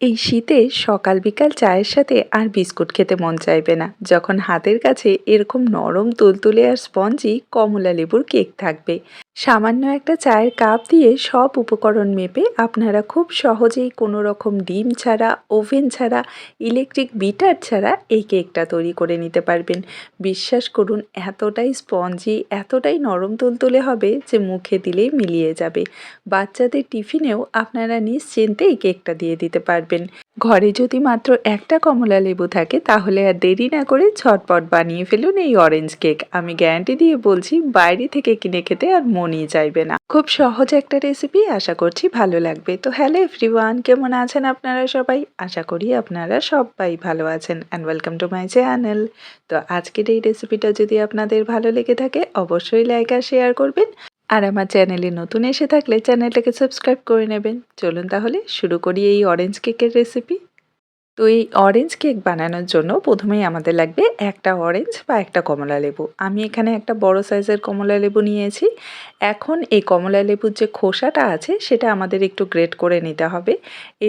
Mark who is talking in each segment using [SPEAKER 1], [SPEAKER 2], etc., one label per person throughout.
[SPEAKER 1] এই শীতে সকাল বিকাল চায়ের সাথে আর বিস্কুট খেতে মন চাইবে না। যখন হাতের কাছে এরকম নরম তুলতুলে আর স্পঞ্জি কমলা লেবুর কেক থাকবে। সামান্য একটা চায়ের কাপ দিয়ে সব উপকরণ মেপে আপনারা খুব সহজেই কোনো রকম ডিম ছাড়া, ওভেন ছাড়া, ইলেকট্রিক বিটার ছাড়া এই কেকটা তৈরি করে নিতে পারবেন। বিশ্বাস করুন, এতটাই স্পঞ্জি, এতটাই নরম তুলতুলে হবে যে মুখে দিলেই মিলিয়ে যাবে। বাচ্চাদের টিফিনেও আপনারা নিশ্চিন্তে এই কেকটা দিয়ে দিতে পারবেন। ঘরে যদি মাত্র একটা কমলা লেবু থাকে, তাহলে আর দেরি না করে ছটপট বানিয়ে ফেলুন এই অরেঞ্জ কেক আমি গ্যারান্টি দিয়ে বলছি, বাইরে থেকে কিনে খেতে আর মনই চাইবে না। খুব সহজ একটা রেসিপি আশা করছি ভালো লাগবে। তো হ্যালো এভরিওয়ান কেমন আছেন আপনারা সবাই? আশা করি আপনারা সবাই ভালো আছেন and welcome to my channel তো আজকের এই রেসিপিটা যদি আপনাদের ভালো লেগে থাকে, অবশ্যই লাইক আর শেয়ার করবেন। আর আমার চ্যানেলে নতুন এসে থাকলে চ্যানেলটাকে সাবস্ক্রাইব করে নেবেন। চলুন তাহলে শুরু করি এই অরেঞ্জ কেকের রেসিপি তো এই অরেঞ্জ কেক বানানোর জন্য প্রথমেই আমাদের লাগবে একটা অরেঞ্জ বা একটা কমলা লেবু। আমি এখানে একটা বড় সাইজের কমলা লেবু নিয়েছি। এখন এই কমলা লেবুর যে খোসাটা আছে, সেটা আমাদের একটু গ্রেট করে নিতে হবে।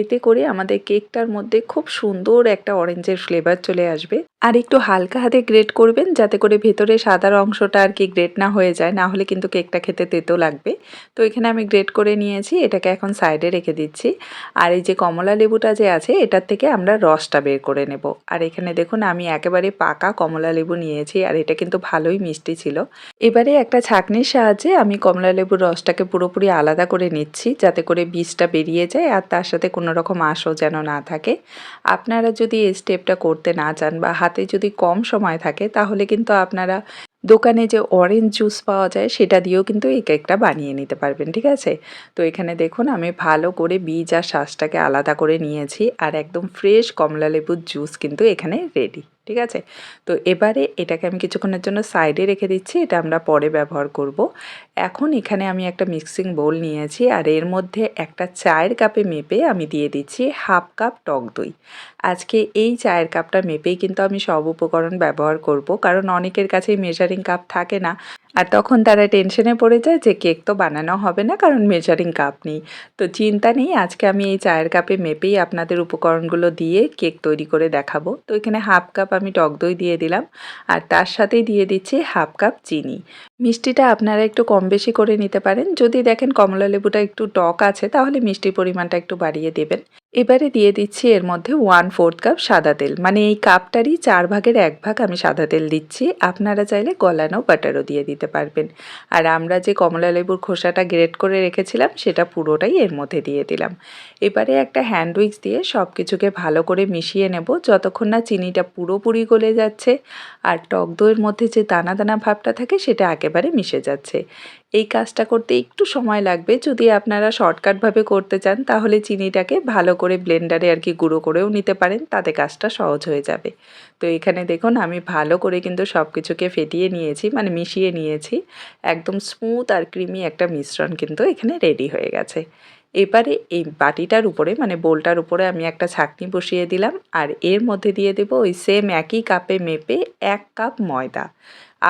[SPEAKER 1] এতে করে আমাদের কেকটার মধ্যে খুব সুন্দর একটা অরেঞ্জের ফ্লেভার চলে আসবে। আর একটু হালকা হাতে গ্রেট করবেন, যাতে করে ভেতরে সাদার অংশটা আর কি গ্রেট না হয়ে যায়, না হলে কিন্তু কেকটা খেতে তেতো লাগবে। তো এখানে আমি গ্রেট করে নিয়েছি, এটাকে এখন সাইডে রেখে দিচ্ছি। আর এই যে কমলা লেবুটা যে আছে, এটার থেকে আমরা রসটা বের করে নেব। আর এখানে দেখুন, আমি একেবারে পাকা কমলা লেবু নিয়েছি, আর এটা কিন্তু ভালোই মিষ্টি ছিল। এবারে একটা ছাঁকনির সাহায্যে আমি কমলা লেবুর রসটাকে পুরোপুরি আলাদা করে নিচ্ছি, যাতে করে বীজটা বেরিয়ে যায় আর তার সাথে কোনো রকম আঁশও যেন না থাকে। আপনারা যদি এই স্টেপটা করতে না চান বা হাতে যদি কম সময় থাকে, তাহলে কিন্তু আপনারা দোকানে যে অরেঞ্জ জুস পাওয়া যায়, সেটা দিয়েও কিন্তু এক একটা বানিয়ে নিতে পারবেন, ঠিক আছে? তো এখানে দেখুন, আমি ভালো করে বীজ আর শ্বাসটাকে আলাদা করে নিয়েছি, আর একদম ফ্রেশ কমলা লেবুর জুস কিন্তু এখানে রেডি ঠিক আছে? তো এবারে এটাকে আমি কিছুক্ষণের জন্য সাইডে রেখে দিচ্ছি, এটা আমরা পরে ব্যবহার করব। এখন এখানে আমি একটা মিক্সিং বোল নিয়েছি আর এর মধ্যে একটা চায়ের কাপে মেপে আমি দিয়ে দিচ্ছি হাফ কাপ টক দই। আজকে এই চায়ের কাপটা মেপেই কিন্তু আমি সব উপকরণ ব্যবহার করব, কারণ অনেকের কাছেই মেজারিং কাপ থাকে না। আর তখন তারা টেনশনে পড়ে যায় যে কেক তো বানানো হবে না, কারণ মেজারিং কাপ নেই। তো চিন্তা নেই, আজকে আমি এই চায়ের কাপে মেপেই আপনাদের উপকরণগুলো দিয়ে কেক তৈরি করে দেখাবো। তো এখানে হাফ কাপ আমি টক দই দিয়ে দিলাম, আর তার সাথেই দিয়ে দিচ্ছি হাফ কাপ চিনি। মিষ্টিটা আপনারা একটু কম বেশি করে নিতে পারেন। যদি দেখেন কমলা লেবুটা একটু টক আছে, তাহলে মিষ্টির পরিমাণটা একটু বাড়িয়ে দেবেন। এবারে দিয়ে দিচ্ছি এর মধ্যে ওয়ান ফোর্থ কাপ সাদা তেল। মানে এই কাপটারই চার ভাগের এক ভাগ আমি সাদা তেল দিচ্ছি। আপনারা চাইলে গলানো বাটারও দিয়ে দিতে পারবেন। আর আমরা যে কমলা লেবুর খোসাটা গ্রেট করে রেখেছিলাম, সেটা পুরোটাই এর মধ্যে দিয়ে দিলাম। এবারে একটা হ্যান্ড উইক্স দিয়ে সব কিছুকে ভালো করে মিশিয়ে নেব। যতক্ষণ না চিনিটা পুরোপুরি গলে যাচ্ছে, আর টক দইয়ের মধ্যে যে দানা দানা ভাবটা থাকে, সেটা একেবারে মিশে যাচ্ছে। এই কাজটা করতে একটু সময় লাগবে। যদি আপনারা শর্টকাটভাবে করতে চান, তাহলে চিনিটাকে ভালো করে ব্লেন্ডারে আর কি গুঁড়ো করেও নিতে পারেন, তাতে কাজটা সহজ হয়ে যাবে। তো এখানে দেখুন, আমি ভালো করে কিন্তু সব কিছুকে ফেটিয়ে নিয়েছি মানে মিশিয়ে নিয়েছি। একদম স্মুথ আর ক্রিমি একটা মিশ্রণ কিন্তু এখানে রেডি হয়ে গেছে। এবারে এই বাটিটার উপরে মানে বোলটার উপরে আমি একটা ছাকনি বসিয়ে দিলাম আর এর মধ্যে দিয়ে দেবো ওই সেম একই কাপে মেপে এক কাপ ময়দা।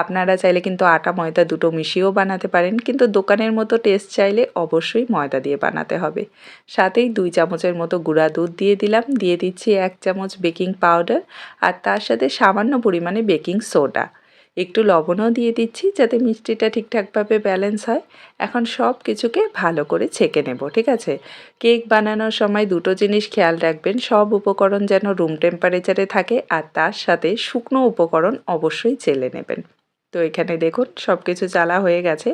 [SPEAKER 1] আপনারা চাইলে কিন্তু আটা ময়দা দুটো মিশিয়েও বানাতে পারেন, কিন্তু দোকানের মতো টেস্ট চাইলে অবশ্যই ময়দা দিয়ে বানাতে হবে। সাথেই দুই চামচের মতো গুঁড়া দুধ দিয়ে দিলাম, দিয়ে দিচ্ছি এক চামচ বেকিং পাউডার আর তার সাথে সামান্য পরিমাণে বেকিং সোডা একটু লবণও দিয়ে দিচ্ছি যাতে মিষ্টিটা ঠিকঠাকভাবে ব্যালেন্স হয়। এখন সব কিছুকে ভালো করে ছেঁকে নেব, ঠিক আছে? কেক বানানোর সময় দুটো জিনিস খেয়াল রাখবেন, সব উপকরণ যেন রুম টেম্পারেচারে থাকে আর তার সাথে শুকনো উপকরণ অবশ্যই চেলে নেবেন। তো এখানে দেখুন সব কিছু চালা হয়ে গেছে।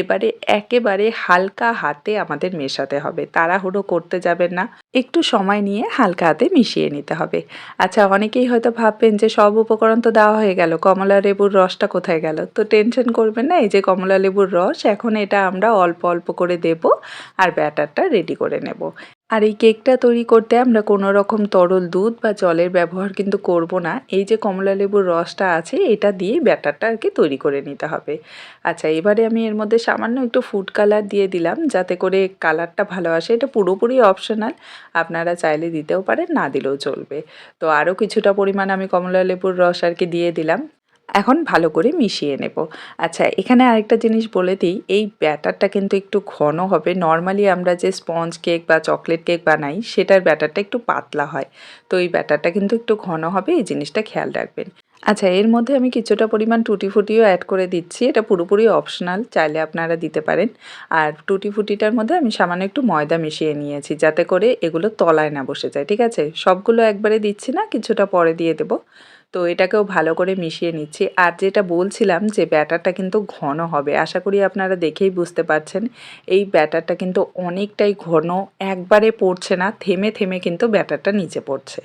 [SPEAKER 1] এবারে একেবারে হালকা হাতে আমাদের মেশাতে হবে। তাড়াহুড়ো করতে যাবেন না। একটু সময় নিয়ে হালকা হাতে মিশিয়ে নিতে হবে। আচ্ছা অনেকেই হয়তো ভাববেন যে সব উপকরণ তো দেওয়া হয়ে গেল, কমলা লেবুর রসটা কোথায় গেল? তো টেনশন করবেন না, এই যে কমলা লেবুর রস, এখন এটা আমরা অল্প অল্প করে দেব আর ব্যাটারটা রেডি করে নেব। আর এই কেকটা তৈরি করতে আমরা কোনো রকম তরল দুধ বা জলের ব্যবহার কিন্তু করব না। এই যে কমলা লেবুর রসটা আছে, এটা দিয়ে ব্যাটারটা আর কি তৈরি করে নিতে হবে। আচ্ছা এবারে আমি এর মধ্যে সামান্য একটু ফুড কালার দিয়ে দিলাম, যাতে করে কালারটা ভালো আসে। এটা পুরোপুরি অপশনাল আপনারা চাইলে দিতেও পারেন, না দিলেও চলবে। তো আরও কিছুটা পরিমাণ আমি কমলা লেবুর রস আর কি দিয়ে দিলাম। এখন ভালো করে মিশিয়ে নেব। আচ্ছা এখানে আরেকটা জিনিস বলে দিই, এই ব্যাটারটা কিন্তু একটু ঘন হবে। নর্মালি আমরা যে স্পঞ্জ কেক বা চকলেট কেক বানাই, সেটার ব্যাটারটা একটু পাতলা হয়। তো এই ব্যাটারটা কিন্তু একটু ঘন হবে, এই জিনিসটা খেয়াল রাখবেন। আচ্ছা এর মধ্যে আমি কিছুটা পরিমাণ টুটি ফুটিও অ্যাড করে দিচ্ছি। এটা পুরোপুরি অপশনাল চাইলে আপনারা দিতে পারেন। আর টুটি ফুটিটার মধ্যে আমি সামান্য একটু ময়দা মিশিয়ে নিয়েছি, যাতে করে এগুলো তলায় না বসে যায়। ঠিক আছে? সবগুলো একবারে দিচ্ছি না, কিছুটা পরে দিয়ে দেবো। তো এটাকেও ভালো করে মিশিয়ে নিচ্ছি। আর যেটা বলছিলাম যে ব্যাটারটা কিন্তু ঘন হবে, আশা করি আপনারা দেখেই বুঝতে পারছেন। এই ব্যাটারটা কিন্তু অনেকটাই ঘন, একবারে পড়ছে না, থেমে থেমে কিন্তু ব্যাটারটা নিচে পড়ছে।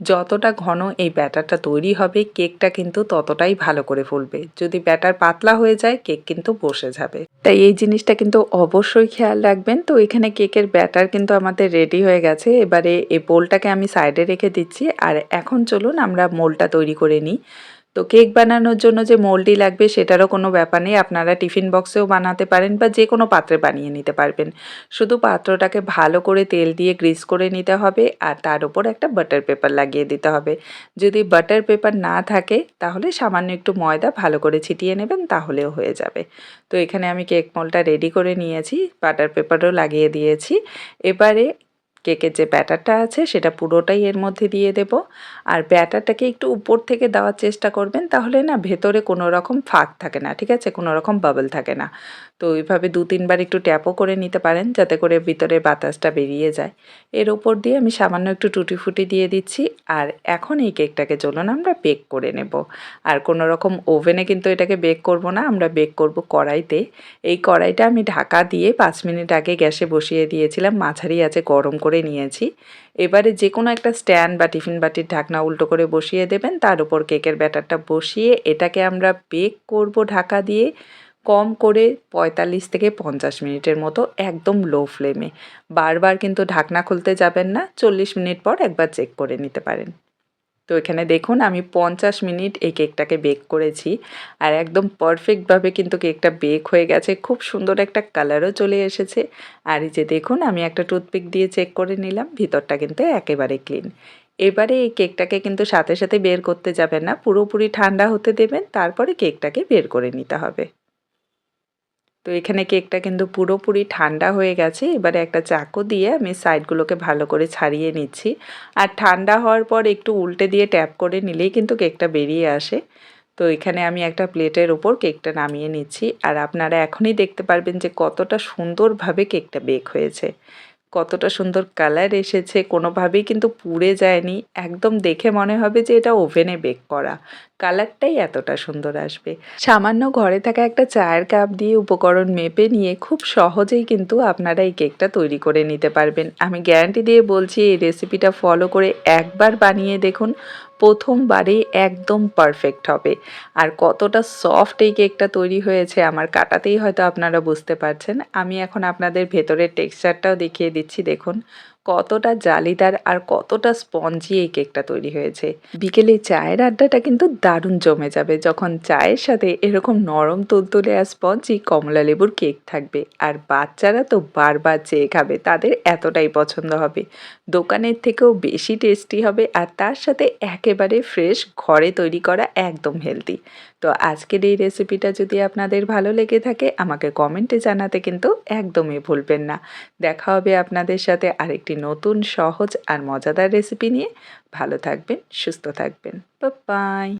[SPEAKER 1] যতটা ঘন এই ব্যাটারটা তৈরি হবে, কেকটা কিন্তু ততটাই ভালো করে ফুলবে। যদি ব্যাটার পাতলা হয়ে যায়, কেক কিন্তু বসে যাবে। তাই এই জিনিসটা কিন্তু অবশ্যই খেয়াল রাখবেন। তো এখানে কেকের ব্যাটার কিন্তু আমাদের রেডি হয়ে গেছে। এবারে এই বোলটাকে আমি সাইডে রেখে দিচ্ছি। আর এখন চলুন আমরা মোলটা তৈরি করে নিই। তো কেক বানানোর জন্য যে মোল্ডি লাগবে সেটারও কোনো ব্যাপার নেই। আপনারা টিফিন বক্সেও বানাতে পারেন বা যে কোনো পাত্রে বানিয়ে নিতে পারবেন। শুধু পাত্রটাকে ভালো করে তেল দিয়ে গ্রিস করে নিতে হবে আর তার উপর একটা বাটার পেপার লাগিয়ে দিতে হবে। যদি বাটার পেপার না থাকে তাহলে সামান্য একটু ময়দা ভালো করে ছিটিয়ে নেবেন তাহলেও হয়ে যাবে। তো এখানে আমি কেক মোলটা রেডি করে নিয়েছি, বাটার পেপারও লাগিয়ে দিয়েছি। এবারে কেকের যে ব্যাটারটা আছে সেটা পুরোটাই এর মধ্যে দিয়ে দেব। আর ব্যাটারটাকে একটু উপর থেকে দেওয়ার চেষ্টা করবেন তাহলে না ভেতরে কোনো রকম ফাঁক থাকে না, ঠিক আছে? কোনো রকম বাবল থাকে না। তো ওইভাবে দু তিনবার একটু ট্যাপও করে নিতে পারেন যাতে করে ভিতরে বাতাসটা বেরিয়ে যায়। এর ওপর দিয়ে আমি সামান্য একটু টুটি ফুটি দিয়ে দিচ্ছি আর এখন এই কেকটাকে চলুন আমরা বেক করে নেব। আর কোনো রকম ওভেনে কিন্তু এটাকে বেক করব না, আমরা বেক করব কড়াইতে। এই কড়াইটা আমি ঢাকা দিয়ে পাঁচ মিনিট আগে গ্যাসে বসিয়ে দিয়েছিলাম। মাঝারি আছে, গরম করে নিয়েছি। এবারে যে কোনো একটা স্ট্যান্ড বা টিফিন বাটির ঢাকনা উল্টো করে বসিয়ে দেবেন। তার উপর কেকের ব্যাটারটা বসিয়ে এটাকে আমরা বেক করব ঢাকা দিয়ে কম করে পঁয়তাল্লিশ থেকে পঞ্চাশ মিনিটের মতো একদম লো ফ্লেমে। বারবার কিন্তু ঢাকনা খুলতে যাবেন না, চল্লিশ মিনিট পর একবার চেক করে নিতে পারেন। তো এখানে দেখুন, আমি পঞ্চাশ মিনিট এই কেকটাকে বেক করেছি। আর একদম পারফেক্টভাবে কিন্তু কেকটা বেক হয়ে গেছে। খুব সুন্দর একটা কালারও চলে এসেছে। আর এই যে দেখুন, আমি একটা টুথপিক দিয়ে চেক করে নিলাম, ভিতরটা কিন্তু একেবারে ক্লিন এবারে এই কেকটাকে কিন্তু সাথে সাথে বের করতে যাবেন না, পুরোপুরি ঠান্ডা হতে দেবেন, তারপরে কেকটাকে বের করে নিতে হবে। তো এখানে কেকটা কিন্তু পুরোপুরি ঠান্ডা হয়ে গেছে। এবারে একটা চাকু দিয়ে আমি সাইডগুলোকে ভালো করে ছাড়িয়ে নিচ্ছি। আর ঠান্ডা হওয়ার পর একটু উল্টে দিয়ে ট্যাপ করে নিলেই কিন্তু কেকটা বেরিয়ে আসে। তো এখানে আমি একটা প্লেটের ওপর কেকটা নামিয়ে নিচ্ছি। আর আপনারা এখনই দেখতে পারবেন যে কতটা সুন্দরভাবে কেকটা বেক হয়েছে। কতটা সুন্দর কালার এসেছে, কোনোভাবেই কিন্তু পুড়ে যায়নি। একদম দেখে মনে হবে যে এটা ওভেনে বেক করা। কালারটাই এতটা সুন্দর আসবে। সামান্য ঘরে থাকা একটা চায়ের কাপ দিয়ে উপকরণ মেপে নিয়ে খুব সহজেই কিন্তু আপনারা এই কেকটা তৈরি করে নিতে পারবেন। আমি গ্যারান্টি দিয়ে বলছি, এই রেসিপিটা ফলো করে একবার বানিয়ে দেখুন। প্রথমবারে একদম পারফেক্ট হবে। আর কতটা সফট এই কেকটা তৈরি হয়েছে আমার কাটাতেই হয়তো আপনারা বুঝতে পারছেন। আমি এখন আপনাদের ভেতরের টেক্সচারটাও দেখিয়ে দিচ্ছি, দেখুন। কতটা জালিদার আর কতটা স্পঞ্জি এই কেকটা তৈরি হয়েছে। বিকেলে চায়ের আড্ডাটা কিন্তু দারুণ জমে যাবে, যখন চায়ের সাথে এরকম নরম তুলতুলে আর স্পঞ্জি কমলা লেবুর কেক থাকবে। আর বাচ্চারা তো বারবার চেয়ে খাবে তাদের এতটাই পছন্দ হবে। দোকানের থেকেও বেশি টেস্টি হবে আর তার সাথে একেবারে ফ্রেশ ঘরে তৈরি করা একদম হেলদি। তো আজকের এই রেসিপিটা যদি আপনাদের ভালো লেগে থাকে, আমাকে কমেন্টে জানাতে কিন্তু একদমই ভুলবেন না। দেখা হবে আপনাদের সাথে আরেকটি নতুন সহজ আর মজাদার রেসিপি নিয়ে ভালো থাকবেন সুস্থ থাকবেন। বাই